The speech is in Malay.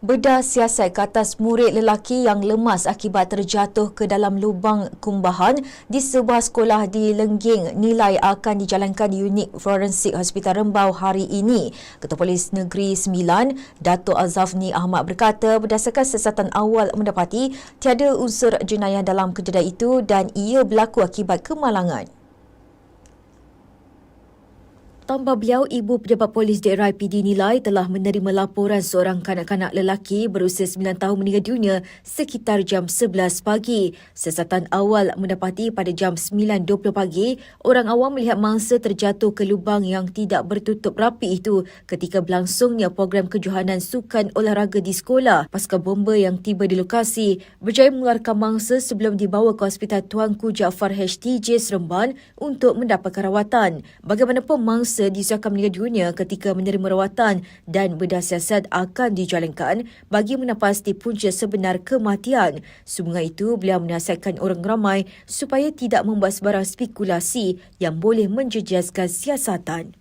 Bedah siasat ke atas murid lelaki yang lemas akibat terjatuh ke dalam lubang kumbahan di sebuah sekolah di Lengging nilai akan dijalankan di unit forensik Hospital Rembau hari ini. Ketua Polis Negeri Sembilan, Datuk Azafni Ahmad berkata berdasarkan siasatan awal mendapati tiada unsur jenayah dalam kejadian itu dan ia berlaku akibat kemalangan. Tambah beliau, Ibu Pejabat Polis Daerah IPD nilai telah menerima laporan seorang kanak-kanak lelaki berusia 9 tahun meninggal dunia sekitar jam 11 pagi. Sesatan awal mendapati pada jam 9.20 pagi, orang awam melihat mangsa terjatuh ke lubang yang tidak bertutup rapi itu ketika berlangsungnya program kejohanan sukan olahraga di sekolah. Pasca bomba yang tiba di lokasi berjaya mengeluarkan mangsa sebelum dibawa ke Hospital Tuanku Jaafar HTJ Seremban untuk mendapatkan rawatan. Bagaimanapun mangsa mangsa disuakan meninggal dunia ketika menerima rawatan dan bedah siasat akan dijalankan bagi menapasti punca sebenar kematian. Sehingga itu, beliau menasihatkan orang ramai supaya tidak membuat sebarang spekulasi yang boleh menjejaskan siasatan.